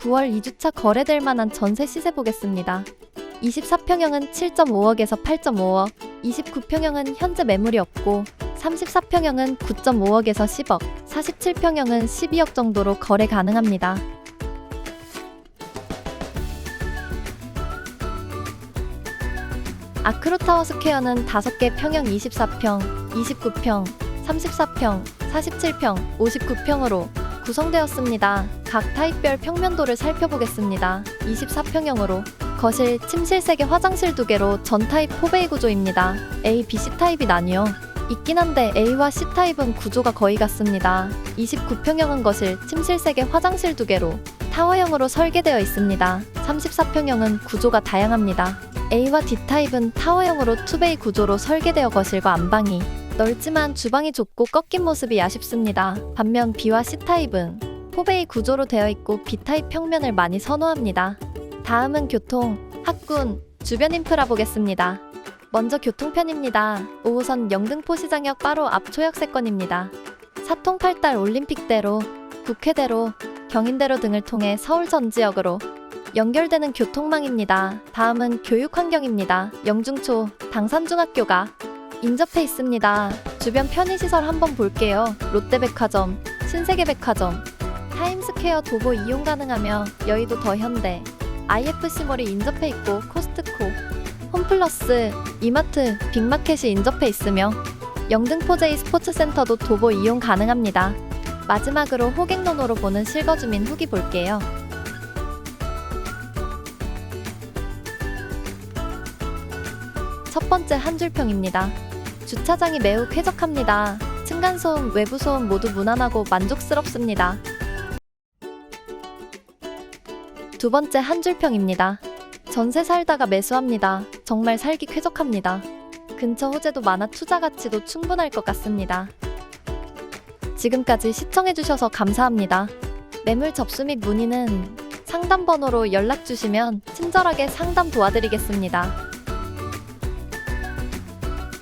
9월 2주차 거래될 만한 전세 시세 보겠습니다. 24평형은 7.5억에서 8.5억, 29평형은 현재 매물이 없고 34평형은 9.5억에서 10억, 47평형은 12억 정도로 거래 가능합니다. 아크로타워 스퀘어는 5개 평형 24평, 29평, 34평, 47평, 59평으로 구성되었습니다. 각 타입별 평면도를 살펴보겠습니다. 24평형으로 거실, 침실 3개, 화장실 2개로 전 타입 포베이 구조입니다. A, B, C 타입이 나뉘어 있긴 한데 A와 C 타입은 구조가 거의 같습니다. 29평형은 거실, 침실 3개, 화장실 2개로 타워형으로 설계되어 있습니다. 34평형은 구조가 다양합니다. A와 D 타입은 타워형으로 투베이 구조로 설계되어 거실과 안방이 넓지만 주방이 좁고 꺾인 모습이 아쉽습니다. 반면 B와 C 타입은 포베이 구조로 되어 있고 B 타입 평면을 많이 선호합니다. 다음은 교통, 학군, 주변 인프라 보겠습니다. 먼저 교통편입니다. 5호선 영등포 시장역 바로 앞 초역세권입니다. 사통 8달 올림픽대로, 국회대로, 경인대로 등을 통해 서울 전 지역으로 연결되는 교통망입니다. 다음은 교육 환경입니다. 영중초, 당산중학교가 인접해 있습니다. 주변 편의시설 한번 볼게요. 롯데백화점, 신세계백화점, 타임스퀘어 도보 이용 가능하며 여의도 더현대, IFC몰이 인접해 있고 코스트코, 홈플러스, 이마트, 빅마켓이 인접해 있으며 영등포제이 스포츠센터도 도보 이용 가능합니다. 마지막으로 호갱노노로 보는 실거주민 후기 볼게요. 첫 번째 한 줄평입니다. 주차장이 매우 쾌적합니다. 층간소음, 외부소음 모두 무난하고 만족스럽습니다. 두 번째 한 줄평입니다. 전세 살다가 매수합니다. 정말 살기 쾌적합니다. 근처 호재도 많아 투자 가치도 충분할 것 같습니다. 지금까지 시청해주셔서 감사합니다. 매물 접수 및 문의는 상담 번호로 연락 주시면 친절하게 상담 도와드리겠습니다.